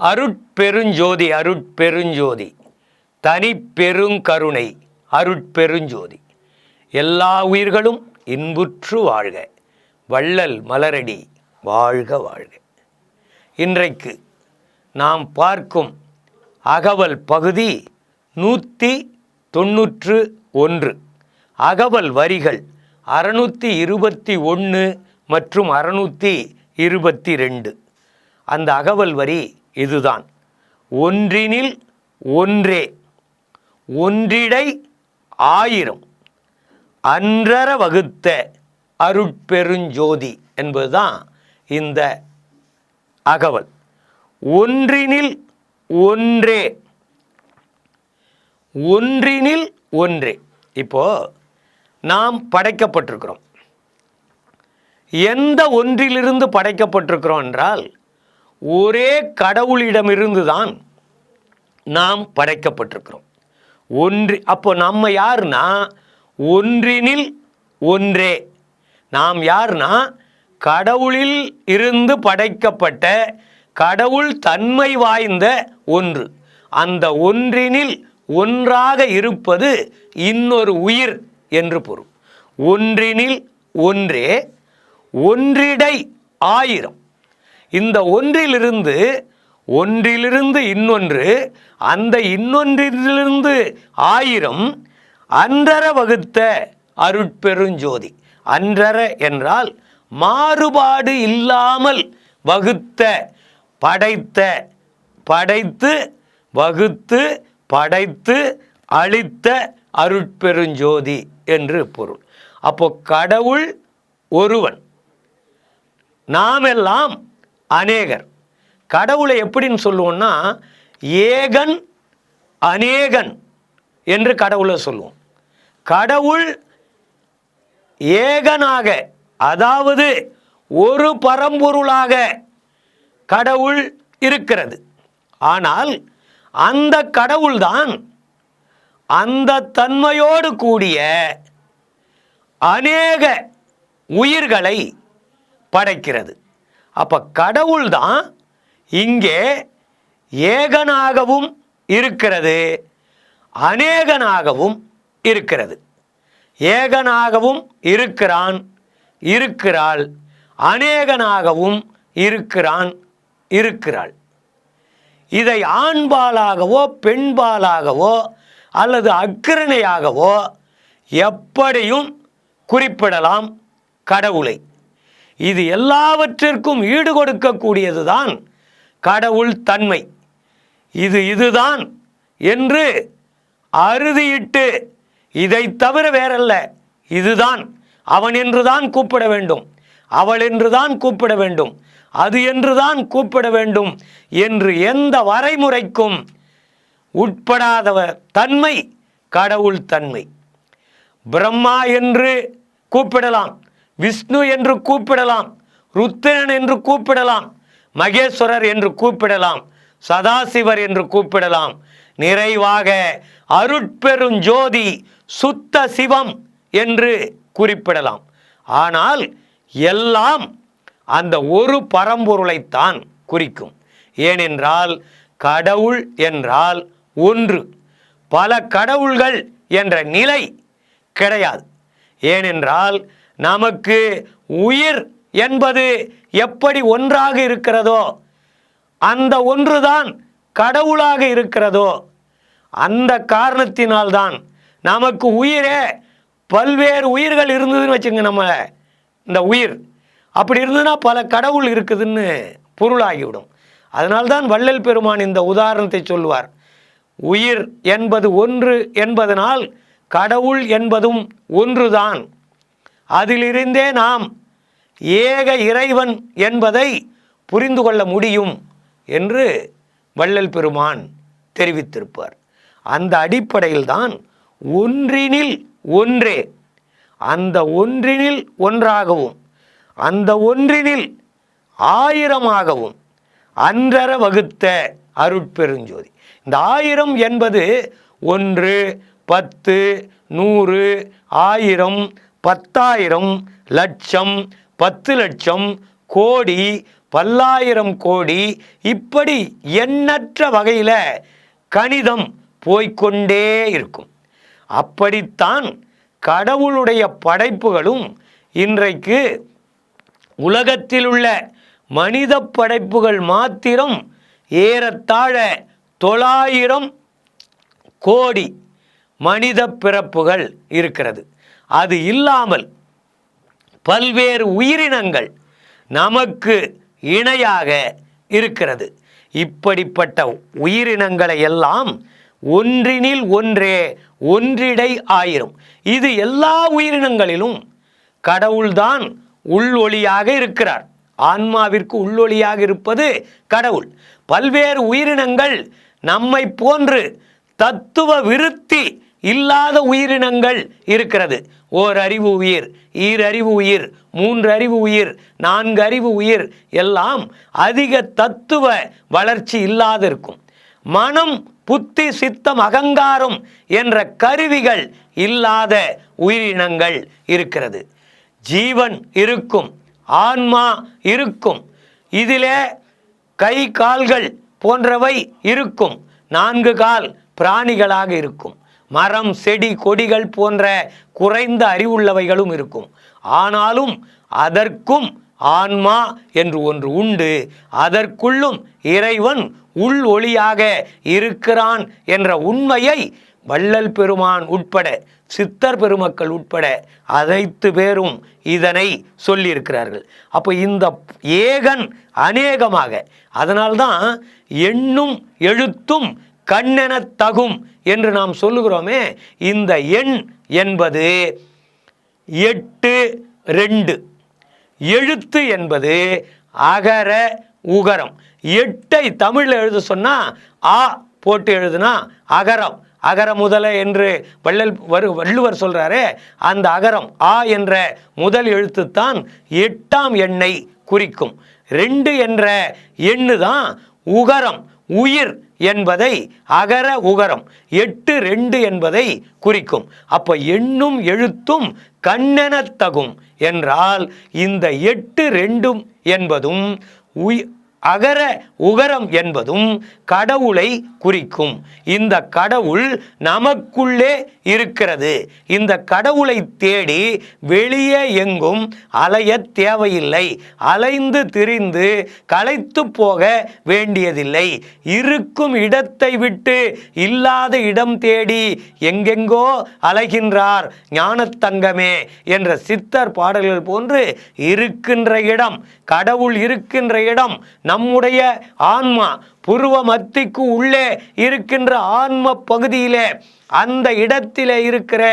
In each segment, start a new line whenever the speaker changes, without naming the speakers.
அருட்பெருஞ்சோதி அருட்பெருஞ்சோதி. தனி பெருங்கருணை அருட்பெருஞ்சோதி. எல்லா உயிர்களும் இன்புற்று வாழ்க. வள்ளல் மலரடி வாழ்க வாழ்க. இன்றைக்கு நாம் பார்க்கும் அகவல் பகுதி நூற்றி தொண்ணூற்று ஒன்று. அகவல் வரிகள் அறுநூற்றி இருபத்தி ஒன்று மற்றும் அறுநூற்றி இருபத்தி ரெண்டு. அந்த அகவல் வரி இதுதான். ஒன்றினில் ஒன்றே. ஒன்றிடை ஆயிரம். அன்றர வகுத்த அருட்பெருஞ்சோதி என்பதுதான் இந்த அகவல். ஒன்றினில் ஒன்றே. ஒன்றினில் ஒன்றே. இப்போ நாம் படைக்கப்பட்டிருக்கிறோம். எந்த ஒன்றிலிருந்து படைக்கப்பட்டிருக்கிறோம் என்றால் ஒரே கடவுளிடமிருந்து தான் நாம் படைக்கப்பட்டிருக்கிறோம். ஒன்று அப்போ நம்ம யாருன்னா ஒன்றினில் ஒன்றே. நாம் யாருன்னா கடவுளில் இருந்து படைக்கப்பட்ட கடவுள் தன்மை வாய்ந்த ஒன்று. அந்த ஒன்றினில் ஒன்றாக இருப்பது இன்னொரு உயிர். என்று பொருள். ஒன்றினில் ஒன்றே ஒன்றிடை ஆயிரம். இந்த ஒன்றிலிருந்து ஒன்றிலிருந்து இன்னொன்று அந்த இன்னொன்றிலிருந்து ஆயிரம் அன்றர வகுத்த அருட்பெருஞ்சோதி அன்றர என்றால் மாறுபாடு இல்லாமல் வகுத்த படைத்த படைத்து வகுத்து படைத்து அளித்த அருட்பெருஞ்சோதி என்று பொருள். அப்போ கடவுள் ஒருவன். நாமெல்லாம் அநேகர். கடவுளை எப்படின்னு சொல்லுவோம்னா ஏகன் அநேகன் என்று கடவுளை சொல்லுவோம். கடவுள் ஏகனாக அதாவது ஒரு பரம்பொருளாக கடவுள் இருக்கிறது. ஆனால் அந்த கடவுள்தான் அந்த தன்மையோடு கூடிய அநேக உயிர்களை படைக்கிறது. அப்போ கடவுள் தான் இங்கே ஏகனாகவும் இருக்கிறது அநேகனாகவும் இருக்கிறது. ஏகனாகவும் இருக்கிறான் இருக்கிறாள் அநேகனாகவும் இருக்கிறான் இருக்கிறாள். இதை ஆண்பாலாகவோ பெண்பாலாகவோ அல்லது அக்கிரணையாகவோ எப்படியும் குறிப்பிடலாம் கடவுளை. இது எல்லாவற்றிற்கும் ஈடு கொடுக்கக்கூடியதுதான் கடவுள் தன்மை. இது இதுதான் என்று அறுதியிட்டு இதை தவிர வேறல்ல. இதுதான் அவன் என்றுதான் கூப்பிட வேண்டும். அவள் என்றுதான் கூப்பிட வேண்டும். அது என்றுதான் கூப்பிட வேண்டும் என்று எந்த வரைமுறைக்கும் உட்படாதவர் தன்மை கடவுள் தன்மை. பிரம்மா என்று கூப்பிடலாம் விஷ்ணு என்று கூப்பிடலாம் ருத்திரன் என்று கூப்பிடலாம் மகேஸ்வரர் என்று கூப்பிடலாம் சதாசிவர் என்று கூப்பிடலாம். நிறைவாக அருட்பெருஞ்சோதி சுத்த சிவம் என்று குறிப்பிடலாம். ஆனால் எல்லாம் அந்த ஒரு பரம்பொருளைத்தான் குறிக்கும். ஏனென்றால் கடவுள் என்றால் ஒன்று. பல கடவுள்கள் என்ற நிலை கிடையாது. ஏனென்றால் நமக்கு உயிர் என்பது எப்படி ஒன்றாக இருக்கிறதோ அந்த ஒன்றுதான் கடவுளாக இருக்கிறதோ அந்த காரணத்தினால்தான் நமக்கு உயிரே பல்வேறு உயிர்கள் இருந்ததுன்னு வச்சுங்க நம்ம இந்த உயிர். அப்படி இருந்ததுன்னா பல கடவுள் இருக்குதுன்னு பொருளாகிவிடும். அதனால்தான் வள்ளல் பெருமான் இந்த உதாரணத்தை சொல்லுவார். உயிர் என்பது ஒன்று என்பதனால் கடவுள் என்பதும் ஒன்றுதான். அதிலிருந்தே நாம் ஏக இறைவன் என்பதை புரிந்து கொள்ள முடியும் என்று வள்ளல் பெருமான் தெரிவித்திருப்பார். அந்த அடிப்படையில்தான் ஒன்றினில் ஒன்றே அந்த ஒன்றினில் ஒன்றாகவும் அந்த ஒன்றினில் ஆயிரமாகவும் அன்றர வகுத்த அருட்பெருஞ்சோதி. இந்த ஆயிரம் என்பது ஒன்று பத்து நூறு ஆயிரம் பத்தாயிரம் லட்சம் பத்து லட்சம் கோடி பல்லாயிரம் கோடி. இப்படி எண்ணற்ற வகையில் கணிதம் போய்க்கொண்டே இருக்கும். அப்படித்தான் கடவுளுடைய படைப்புகளும் இன்றைக்கு உலகத்திலுள்ள மனித படைப்புகள் மாத்திரம் ஏறத்தாழ தொள்ளாயிரம் கோடி மனித பிறப்புகள் இருக்கிறது. அது இல்லாமல் பல்வேறு உயிரினங்கள் நமக்கு இணையாக இருக்கிறது. இப்படிப்பட்ட உயிரினங்களை எல்லாம் ஒன்றினில் ஒன்றே ஒன்றிடை ஆயிரும். இது எல்லா உயிரினங்களிலும் கடவுள்தான் உள்ளொளியாக இருக்கிறார். ஆன்மாவிற்கு உள்ளொளியாக இருப்பது கடவுள். பல்வேறு உயிரினங்கள் நம்மை போன்று தத்துவ விருத்தி இல்லாத உயிரினங்கள் இருக்கிறது. ஓர் அறிவு உயிர் ஈரறிவு உயிர் மூன்று அறிவு உயிர் நான்கு அறிவு உயிர் எல்லாம் அதிக தத்துவ வளர்ச்சி இல்லாது இருக்கும் மனம் புத்தி சித்தம் அகங்காரம் என்ற கருவிகள் இல்லாத உயிரினங்கள் இருக்கிறது. ஜீவன் இருக்கும் ஆன்மா இருக்கும். இதிலே கை கால்கள் போன்றவை இருக்கும். நான்கு கால் பிராணிகளாக இருக்கும். மரம் செடி கொடிகள் போன்ற குறைந்த அறிவுள்ளவைகளும் இருக்கும். ஆனாலும் அதற்கும் ஆன்மா என்று ஒன்று உண்டு. அதற்குள்ளும் இறைவன் உள் ஒளியாக இருக்கிறான் என்ற உண்மையை வள்ளல் பெருமான் உட்பட சித்தர் பெருமக்கள் உட்பட அனைத்து பேரும் இதனை சொல்லியிருக்கிறார்கள். அப்போ இந்த ஏகன் அநேகமாக அதனால்தான் எண்ணும் எழுத்தும் கண்ணென தகும் என்று நாம் சொல்லுகிறோமே இந்த எண் என்பது எட்டு ரெண்டு. எழுத்து என்பது அகர உகரம். எட்டை தமிழில் எழுத சொன்னால் ஆ போட்டு எழுதுனா அகரம். அகர முதல என்று வள்ளல் வரு வள்ளுவர் சொல்கிறாரே அந்த அகரம் ஆ என்ற முதல் எழுத்துத்தான் எட்டாம் எண்ணை குறிக்கும். ரெண்டு என்ற எண்ணு தான் உகரம் உயிர் என்பதை அகர உகரம் எட்டு ரெண்டு என்பதை குறிக்கும். அப்போ எண்ணும் எழுத்தும் கண்ணெனத்தகும் என்றால் இந்த எட்டு ரெண்டும் என்பதும் உயிர் அகர உகரம் என்பதும் கடவுளை குறிக்கும். இந்த கடவுள் நமக்குள்ளே இருக்கிறது. இந்த கடவுளை தேடி வெளியே எங்கும் அலைய தேவையில்லை. அலைந்து திரிந்து களைத்து போக வேண்டியதில்லை. இருக்கும் இடத்தை விட்டு இல்லாத இடம் தேடி எங்கெங்கோ அலைகின்றார் ஞானத்தங்கமே என்ற சித்தர் பாடல்கள் போன்று இருக்கின்ற இடம் கடவுள் இருக்கின்ற இடம் நம்முடைய ஆன்மா புருவ மத்திக்கு உள்ளே இருக்கின்ற ஆன்ம பகுதியிலே அந்த இடத்திலே இருக்கிற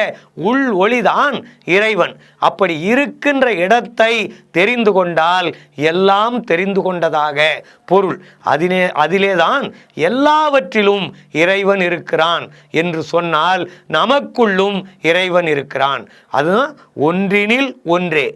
உள் ஒளிதான் இறைவன். அப்படி இருக்கின்ற இடத்தை தெரிந்து கொண்டால் எல்லாம் தெரிந்து கொண்டதாக பொருள். அதிலே அதிலேதான் எல்லாவற்றிலும் இறைவன் இருக்கிறான் என்று சொன்னால் நமக்குள்ளும் இறைவன் இருக்கிறான். அதுதான் ஒன்றினில் ஒன்றே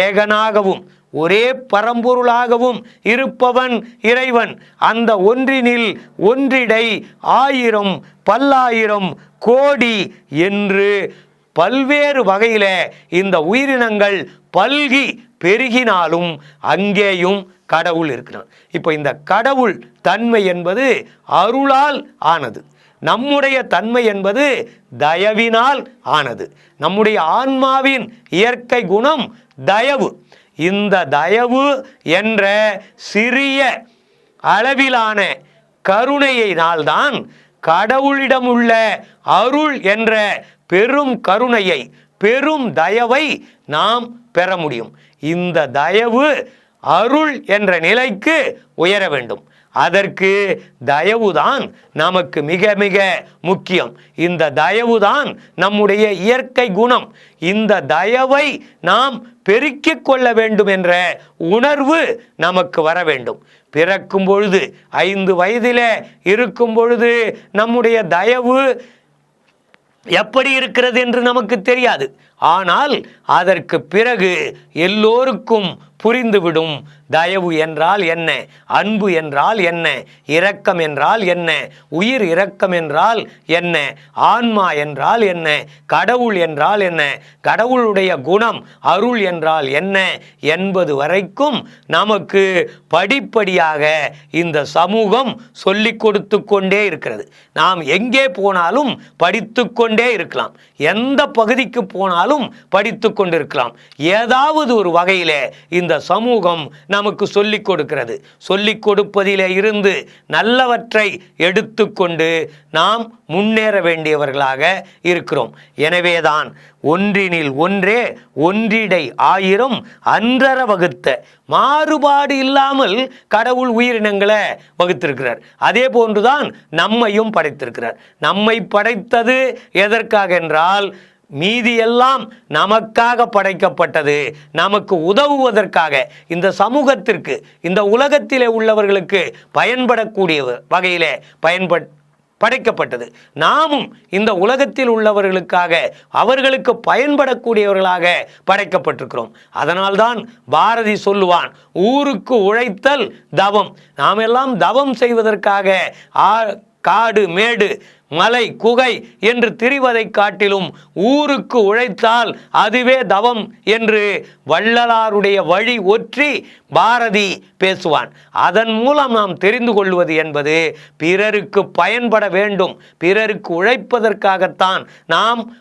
ஏகனாகவும். ஒரே பரம்பொருளாகவும் இருப்பவன் இறைவன். அந்த ஒன்றினில் ஒன்றிடை ஆயிரம் பல்லாயிரம் கோடி என்று பல்வேறு வகையில் இந்த உயிரினங்கள் பல்கி பெருகினாலும் அங்கேயும் கடவுள் இருக்கிறான் இப்போ இந்த கடவுள் தன்மை என்பது அருளால் ஆனது. நம்முடைய தன்மை என்பது தயவினால் ஆனது. நம்முடைய ஆன்மாவின் இயற்கை குணம் தயவு. இந்த தயவு என்ற சிறிய அளவிலான கருணையினால்தான் கடவுளிடம் உள்ள அருள் என்ற பெரும் கருணையை பெரும் தயவை நாம் பெற முடியும். இந்த தயவு அருள் என்ற நிலைக்கு உயர வேண்டும். அதற்கு தயவுதான் நமக்கு மிக மிக முக்கியம். இந்த தயவுதான் நம்முடைய இயற்கை குணம். இந்த தயவை நாம் பெருக்கிக் கொள்ள வேண்டும் என்ற உணர்வு நமக்கு வர வேண்டும். பிறக்கும் பொழுது ஐந்து வயதிலே இருக்கும் பொழுது நம்முடைய தயவு எப்படி இருக்கிறது என்று நமக்கு தெரியாது. ஆனால் அதற்கு பிறகு எல்லோருக்கும் புரிந்துவிடும். தயவு என்றால் என்ன? அன்பு என்றால் என்ன? இரக்கம் என்றால் என்ன? உயிர் இரக்கம் என்றால் என்ன? ஆன்மா என்றால் என்ன? கடவுள் என்றால் என்ன? கடவுளுடைய குணம் அருள் என்றால் என்ன? என்பது வரைக்கும் நமக்கு படிப்படியாக இந்த சமூகம் சொல்லிக் கொடுத்து கொண்டே இருக்கிறது. நாம் எங்கே போனாலும் படித்து கொண்டே இருக்கலாம். எந்த பகுதிக்கு போனாலும் படித்து கொண்டிருக்கலாம். ஏதாவது ஒரு வகையில் இந்த சமூகம் நமக்கு சொல்லிக் கொடுக்கிறது. சொல்லிக் கொடுப்பதிலே இருந்து நல்லவற்றை எடுத்துக்கொண்டு நாம் முன்னேற வேண்டியவர்களாக இருக்கிறோம். எனவேதான் ஒன்றினில் ஒன்றே ஒன்றிடை ஆயிரம் அன்றர வகுத்த மாறுபாடு இல்லாமல் கடவுள் உயிரினங்களை வகுத்திருக்கிறார். அதே போன்றுதான் நம்மையும் படைத்திருக்கிறார். நம்மை படைத்தது எதற்காக என்றால் மீதியெல்லாம் நமக்காக படைக்கப்பட்டது நமக்கு உதவுவதற்காக. இந்த சமூகத்திற்கு இந்த உலகத்திலே உள்ளவர்களுக்கு பயன்படக்கூடிய வகையிலே பயன்பட் படைக்கப்பட்டது. நாமும் இந்த உலகத்தில் உள்ளவர்களுக்காக அவர்களுக்கு பயன்படக்கூடியவர்களாக படைக்கப்பட்டிருக்கிறோம். அதனால்தான் பாரதி சொல்லுவான் ஊருக்கு உழைத்தல் தவம். நாம் எல்லாம் தவம் செய்வதற்காக ஆ காடு மேடு மலை குகை என்று திரிவதை காட்டிலும் ஊருக்கு உழைத்தால் அதுவே தவம் என்று வள்ளலாருடைய வழி ஒற்றி பாரதி பேசுவான். அதன் மூலம் நாம் தெரிந்து கொள்வது என்பது பிறருக்கு பயன்பட வேண்டும். பிறருக்கு உழைப்பதற்காகத்தான் நாம்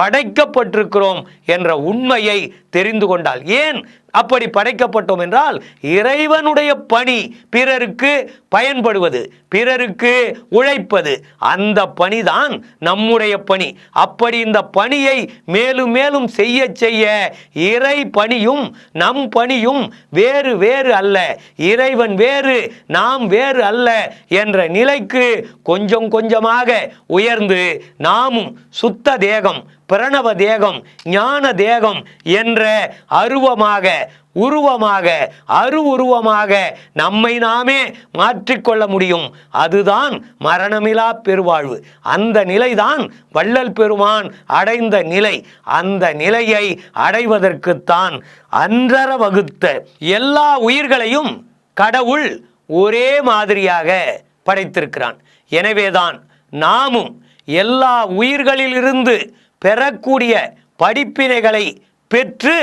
படைக்கப்பட்டிருக்கிறோம் என்ற உண்மையை தெரிந்து கொண்டால். ஏன்? அப்படி படைக்கப்பட்டோம் என்றால் இறைவனுடைய பணி பிறருக்கு பயன்படுவது பிறருக்கு உழைப்பது. அந்த பணிதான் நம்முடைய பணி. அப்படி இந்த பணியை மேலும் மேலும் செய்ய செய்ய இறை பணியும் நம் பணியும் வேறு வேறு அல்ல. இறைவன் வேறு நாம் வேறு அல்ல என்ற நிலைக்கு கொஞ்சம் கொஞ்சமாக உயர்ந்து நாமும் சுத்த தேகம் பிரணவ தேகம் ஞான தேகம் என்ற அருவமாக உருவமாக அரு உருவமாக நம்மை நாமே மாற்றிக்கொள்ள முடியும். அதுதான் மரணமிலா பெருவாழ்வு. அந்த நிலைதான் வள்ளல் பெருமான் அடைந்த நிலை. அந்த நிலையை அடைவதற்குத்தான் அன்றர வகுத்த எல்லா உயிர்களையும் கடவுள் ஒரே மாதிரியாக படைத்திருக்கிறான். எனவேதான் நாமும் எல்லா உயிர்களிலிருந்து பெறக்கூடிய படிப்பினைகளை பெற்று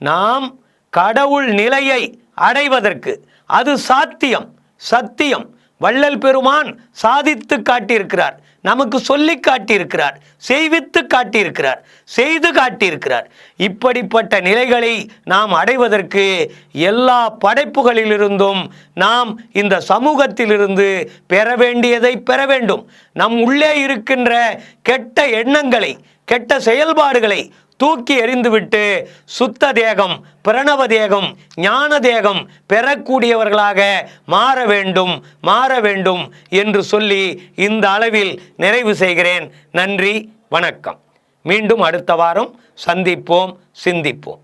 நாம் கடவுள் நிலையை அடைவதற்கு அது சாத்தியம் சத்தியம். வள்ளல் பெருமான் சாதித்து காட்டியிருக்கிறார் நமக்கு சொல்லி காட்டியிருக்கிறார் செய்வித்து காட்டியிருக்கிறார் செய்து காட்டியிருக்கிறார். இப்படிப்பட்ட நிலைகளை நாம் அடைவதற்கு எல்லா படைப்புகளிலிருந்தும் நாம் இந்த சமூகத்திலிருந்து பெற வேண்டியதை பெற வேண்டும். நம் உள்ளே இருக்கின்ற கெட்ட எண்ணங்களை கெட்ட செயல்பாடுகளை தூக்கி எறிந்துவிட்டு சுத்த தேகம் பிரணவ தேகம் ஞான தேகம் பெறக்கூடியவர்களாக மாற வேண்டும் மாற வேண்டும் என்று சொல்லி இந்த அளவில் நிறைவு செய்கிறேன். நன்றி வணக்கம். மீண்டும் அடுத்த வாரம் சந்திப்போம் சிந்திப்போம்.